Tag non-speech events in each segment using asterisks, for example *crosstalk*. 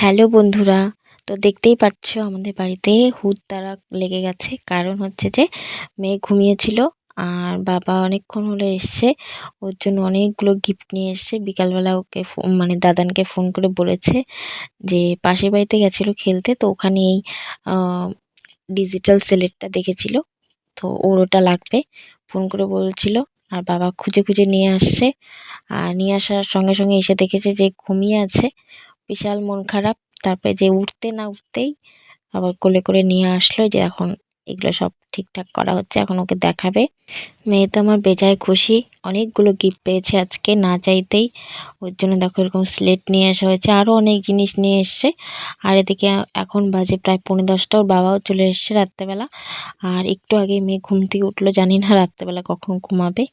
Hello বন্ধুরা, তো দেখতেই পাচ্ছ আমাদের বাড়িতে হুদ তারা লেগে গেছে। কারণ হচ্ছে যে, মেয়ে ঘুমিয়েছিল আর বাবা অনেকক্ষণ হলো এসছে। ওর জন্য অনেকগুলো গিফট নিয়ে এসছে। বিকালবেলা ওকে মানে দাদানকে ফোন করে বলেছে যে, পাশের বাড়িতে গেছিল খেলতে, তো ওখানে এই ডিজিটাল সেলেটটা দেখেছিল। তো ওর ওটা লাগবে। ফোন করে বলছিল আর বাবা খুঁজে খুঁজে নিয়ে আসছে। আর নিয়ে আসার সঙ্গে সঙ্গে এসে দেখেছে যে, ঘুমিয়ে আছে। বিশাল মন খারাপ। তারপরে যে উঠতে না উঠতেই আবার কোলে করে নিয়ে আসলো যে এখন এগুলো সব ঠিকঠাক করা হচ্ছে, এখন ওকে দেখাবে। মেয়ে তো আমার বেজায় খুশি। অনেকগুলো গিফট পেয়েছে আজকে, না চাইতেই। ওর জন্য দেখো এরকম স্লেট নিয়ে আসা হয়েছে। আরও অনেক জিনিস নিয়ে এসছে। আর এদিকে এখন বাজে প্রায় পৌনে দশটা। ওর বাবাও চলে এসছে রাত্রেবেলা। আর একটু আগে মেয়ে ঘুম থেকে উঠল, জানি না রাত্রেবেলা কখন ঘুমাবে।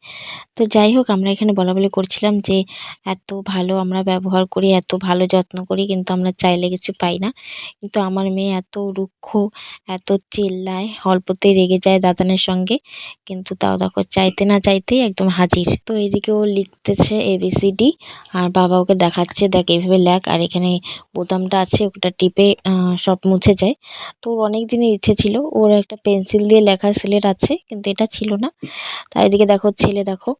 তো যাই হোক, আমরা এখানে বলা বলি করছিলাম যে এত ভালো আমরা ব্যবহার করি, এত ভালো যত্ন করি, কিন্তু আমরা চাইলে কিছু পাই না। কিন্তু আমার মেয়ে এত রুক্ষ, এত চেল্লায়, অল্পতেই রেগে যায় দাদানের সঙ্গে। কিন্তু তাও দেখো চাইতে না চাইতেই একদম হাজির তো এদিকে ও লিখতেছে এবিসিডি আর বাবা ওকে দেখাচ্ছে, দেখ এইভাবে লেখ, আর এখানে বোতামটা আছে, ওটা টিপে সব মুছে যায়। তো ওর অনেক দিনের ইচ্ছে ছিল, ওর একটা পেন্সিল দিয়ে লেখা সিলেট আছে, কিন্তু এটা ছিল না। তার এদিকে দেখো ছেলে দেখো,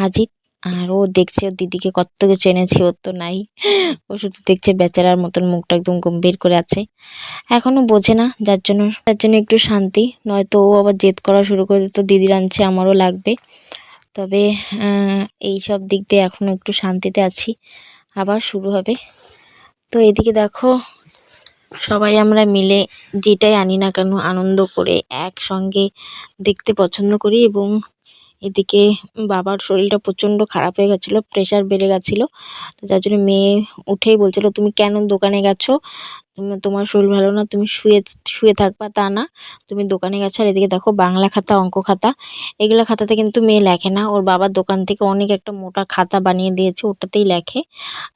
হাজির, আর ও দেখছে ওর দিদিকে কত কিছু এনেছে, ওর তো নাই। ও শুধু দেখছে বেচারার মতন মুখটা একদম গম্ভীর করে আছে। এখনও বোঝে না, যার জন্য তার জন্য একটু শান্তি, নয়তো ও আবার জেদ করা শুরু করে দিত দিদির আনছে, আমারও লাগবে। তবে এই সব দিক দিয়ে এখনও একটু শান্তিতে আছি। আবার শুরু হবে। তো এদিকে দেখো, সবাই আমরা মিলে যেটাই আনি না কেন আনন্দ করে একসঙ্গে দেখতে পছন্দ করি এবং এদিকে বাবার শরীরটা প্রচণ্ড খারাপ হয়ে গেছিল প্রেশার বেড়ে গেছিল। তো যার জন্য মেয়ে উঠেই বলছিলো, তুমি কেন দোকানে গেছো? তোমার শরীর ভালো না, তুমি শুয়ে শুয়ে থাকবা তা না। তুমি দোকানে গেছো আর এদিকে দেখো বাংলা খাতা, অঙ্ক খাতা, এগুলো খাতাতে কিন্তু মেয়ে লেখে না। ওর বাবার দোকান থেকে অনেক একটা মোটা খাতা বানিয়ে দিয়েছে, ওটাতেই লেখে।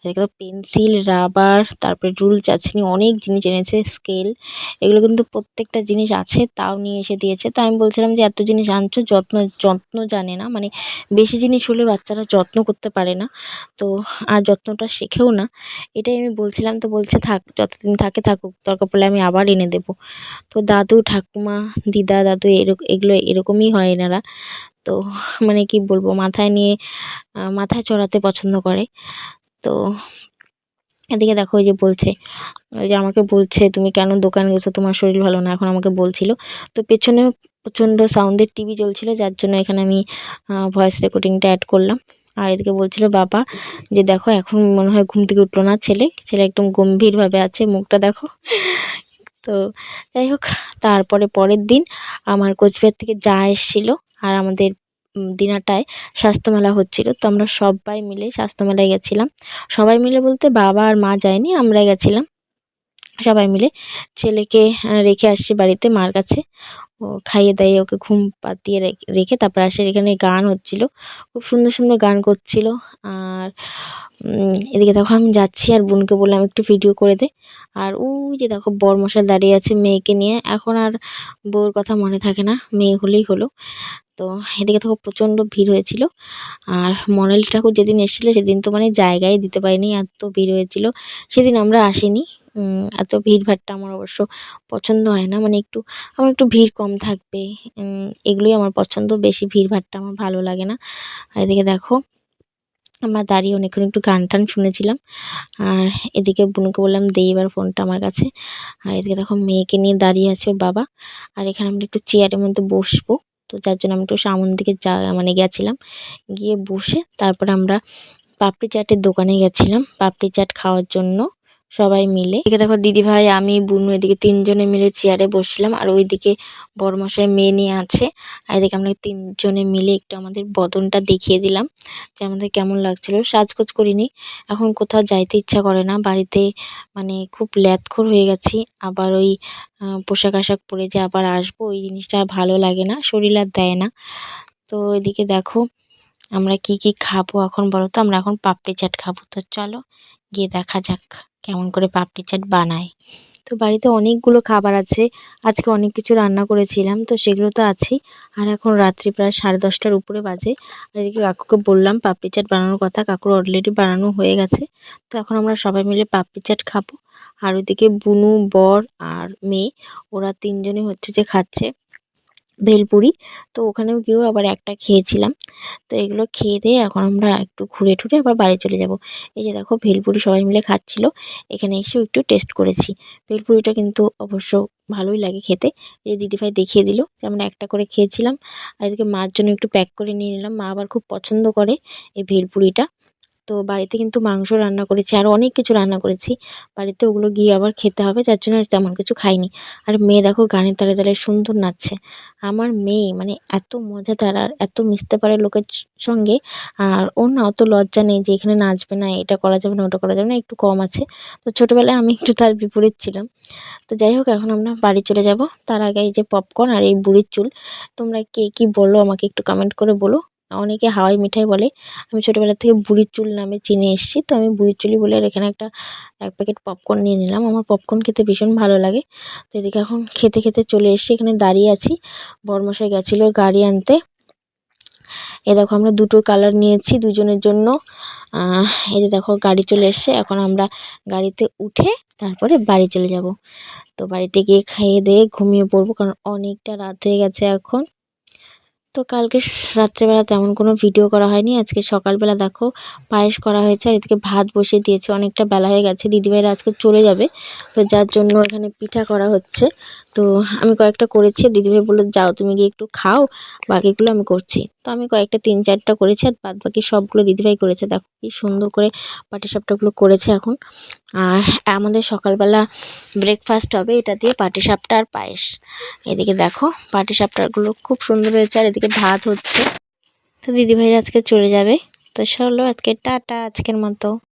এদিকে পেন্সিল, রাবার, তারপরে রুল চাচনি, অনেক জিনিস এনেছে, স্কেল, এগুলো কিন্তু প্রত্যেকটা জিনিস আছে, তাও নিয়ে এসে দিয়েছে। তো আমি বলছিলাম যে, এত জিনিস আনছো, যত্ন যত্ন জানে না মানে বেশি জিনিস হলে বাচ্চারা যত্ন করতে পারে না। তো আর যত্নটা শেখেও না। এটাই আমি বলছিলাম, তো বলছে থাক, যতদিন থাকে থাকুক, দরকার পড়লে আমি আবার এনে দেবো। তো দাদু, ঠাকুমা, দিদা, দাদু এরকম এগুলো এরকমই হয় এনারা। তো মানে কি বলব, মাথায় নিয়ে মাথায় চড়াতে পছন্দ করে। তো এদিকে দেখো, ওই যে বলছে, ওই যে আমাকে বলছে, তুমি কেন দোকানে গেছো? তোমার শরীর ভালো না? এখন আমাকে বলছিল। তো পেছনে প্রচণ্ড সাউন্ডের টিভি চলছিল, যার জন্য এখানে আমি ভয়েস রেকর্ডিংটা অ্যাড করলাম। আর এদিকে বলছিল বাবা যে, দেখো, এখন মনে হয় ঘুম থেকে উঠল না ছেলে। ছেলে একদম গম্ভীরভাবে আছে, মুখটা দেখো। *laughs* তো যাই হোক, তারপরে পরের দিন আমার কোচবিহার থেকে যা এসেছিল আর আমাদের দিনাটায় স্বাস্থ্যমেলা হচ্ছিল, তো আমরা সবাই মিলে স্বাস্থ্যমেলায় গেছিলাম। সবাই মিলে বলতে বাবা আর মা যায়নি আমরা গেছিলাম। সবাই মিলে ছেলেকে রেখে আসছি বাড়িতে মার কাছে। ও খাইয়ে দাইয়ে ওকে ঘুম পাতিয়ে রেখে তারপর আসে এখানে গান হচ্ছিল। খুব সুন্দর সুন্দর গান করছিল। আর এদিকে দেখো আমি যাচ্ছি আর বোনকে বললাম একটু ভিডিও করে দে। আর ওই যে দেখো বরমশাই দাঁড়িয়ে আছে মেয়েকে নিয়ে। এখন আর বউর কথা মনে থাকে না, মেয়ে হলেই হলো। তো এদিকে দেখো প্রচণ্ড ভিড় হয়েছিল। আর মনালি ঠাকুর যেদিন এসেছিল সেদিন তো মানে জায়গায় দিতে পারিনি, এত ভিড় হয়েছিল। সেদিন আমরা আসিনি। এত ভিড়ভাট্টা আমার অবশ্য পছন্দ হয় না। মানে একটু, আমার একটু ভিড় কম থাকবে। এগুলোই আমার পছন্দ। বেশি ভিড়ভাট্টা আমার ভালো লাগে না। আর এদিকে দেখো, আমরা দাঁড়িয়ে অনেকক্ষণ একটু গান টান শুনেছিলাম। আর এদিকে বুনুকে বললাম, দে এবার ফোনটা আমার কাছে। আর এদিকে দেখো, মেয়েকে নিয়ে দাঁড়িয়ে আছে ওর বাবা। আর এখানে আমরা একটু চেয়ারের মধ্যে বসবো। তো যার জন্য আমি একটু সামন দিকে যা মানে গেছিলাম। গিয়ে বসে তারপরে আমরা পাপড়ি চাটের দোকানে গেছিলাম। পাপড়ি চাট খাওয়ার জন্য। সবাই মিলে। এদিকে দেখো দিদিভাই, আমি, বুনু, এদিকে তিনজনে মিলে চেয়ারে বসছিলাম। আর ওইদিকে বড়মশাই মেয়ে নিয়ে আছে। আর এদিকে আমরা তিনজনে মিলে একটু আমাদের বদনটা দেখিয়ে দিলাম যে আমাদের কেমন লাগছিল। সাজগোজ করিনি। এখন কোথাও যাইতে ইচ্ছা করে না। বাড়িতে মানে খুব ল্যাথখোর হয়ে গেছি। আবার ওই পোশাক আশাক পরে যে আবার আসব, ওই জিনিসটা ভালো লাগে না। শরীর আর দেয় না। তো এদিকে দেখো আমরা কি কি খাব এখন বলো তো? আমরা এখন পাপড়ি চাট খাব। তো চলো গিয়ে দেখা যাক। কেমন করে পাপড়ি চাট বানায়। তো বাড়িতে অনেকগুলো খাবার আছে, আজকে অনেক কিছু রান্না করেছিলাম, তো সেগুলো তো আছেই। আর এখন রাত্রি প্রায় সাড়ে দশটার উপরে বাজে। আর এদিকে কাকুকে বললাম পাপড়ি চাট বানানোর কথা, কাকুর অলরেডি বানানো হয়ে গেছে। তো এখন আমরা সবাই মিলে পাপড়ি চাট খাব। আর ওইদিকে বুনু, বর আর মেয়ে, ওরা তিনজনে হচ্ছে যে খাচ্ছে। ভেলপুরি তো ওখানেও গিয়েও আবার একটা খেয়েছিলাম। তো এগুলো খেয়ে দিয়ে এখন আমরা একটু ঘুরে টুরে আবার বাড়ি চলে যাব। এই যে দেখো ভেলপুরি সবাই মিলে খাচ্ছিল। এখানে এসেও একটু টেস্ট করেছি। ভেলপুরিটা কিন্তু অবশ্য ভালোই লাগে খেতে। এই দিদিভাই দেখিয়ে দিল। যে আমরা একটা করে খেয়েছিলাম। আর এদিকে মার জন্য একটু প্যাক করে নিয়ে নিলাম। মা আবার খুব পছন্দ করে এই ভেলপুরিটা। তো বাড়িতে কিন্তু মাংস রান্না করেছি, আর অনেক কিছু রান্না করেছি। বাড়িতে ওগুলো গিয়ে আবার খেতে হবে, যার জন্য আর তেমন কিছু খাইনি। আর মেয়ে দেখো গানের তালে তালে সুন্দর নাচছে। আমার মেয়ে মানে এত মজাদার আর এত মিশতে পারে লোকের সঙ্গে। আর ওর না অত লজ্জা নেই যে এখানে নাচবে না, এটা করা যাবে না, ওটা করা যাবে না, একটু কম আছে। তো ছোটোবেলায় আমি একটু তার বিপরীত ছিলাম। তো যাই হোক, এখন আমরা বাড়ি চলে যাব। তার আগে এই যে পপকর্ন আর এই বুড়ির চুল, তোমরা কে কী বলো আমাকে একটু কমেন্ট করে বলো। অনেকে হাওয়াই মিঠাই বলে। আমি ছোটোবেলা থেকে বুড়ির চুল নামে চিনে এসেছি, তো আমি বুড়ির চুলই বলে আর এখানে একটা, এক প্যাকেট পপকর্ন নিয়ে নিলাম। আমার পপকর্ন খেতে ভীষণ ভালো লাগে। তো এদিকে এখন খেতে খেতে চলে এসেছি, এখানে দাঁড়িয়ে আছি। বরমশাই গেছিল গাড়ি আনতে। এ দেখো আমরা দুটো কালার নিয়েছি দুজনের জন্য। এই যে দেখো গাড়ি চলে এসছে, এখন আমরা গাড়িতে উঠে তারপরে বাড়ি চলে যাব। তো বাড়িতে গিয়ে খেয়ে দিয়ে ঘুমিয়ে পড়ব, কারণ অনেকটা রাত হয়ে গেছে এখন। তো কালকে রাত্রেবেলা তেমন কোনো ভিডিও করা হয়নি। আজকে সকালবেলা দেখো পায়েস করা হয়েছে আর এদিকে ভাত বসিয়ে দিয়েছে। অনেকটা বেলা হয়ে গেছে। দিদিভাইরা আজকে চলে যাবে। তো যার জন্য এখানে পিঠা করা হচ্ছে। তো আমি কয়েকটা করেছি। দিদিভাই বলল, যাও তুমি গিয়ে একটু খাও। বাকিগুলো আমি করছি। তো আমি কয়েকটা তিন চারটা করেছি আর বাদ বাকি সবগুলো দিদিভাই করেছে। দেখো কি সুন্দর করে পাটিসাপটাগুলো করেছে এখন। আর আমাদের সকালবেলা ব্রেকফাস্ট হবে, এটা দিয়ে পাটিসাপটা আর পায়েস। এদিকে দেখো পাটিসাপটাগুলো খুব সুন্দর হয়েছে আর এদিকে ভাত হচ্ছে। তো দিদিভাইরা আজকে চলে যাবে। তো চলো আজকে টাটা, আজকের মতো।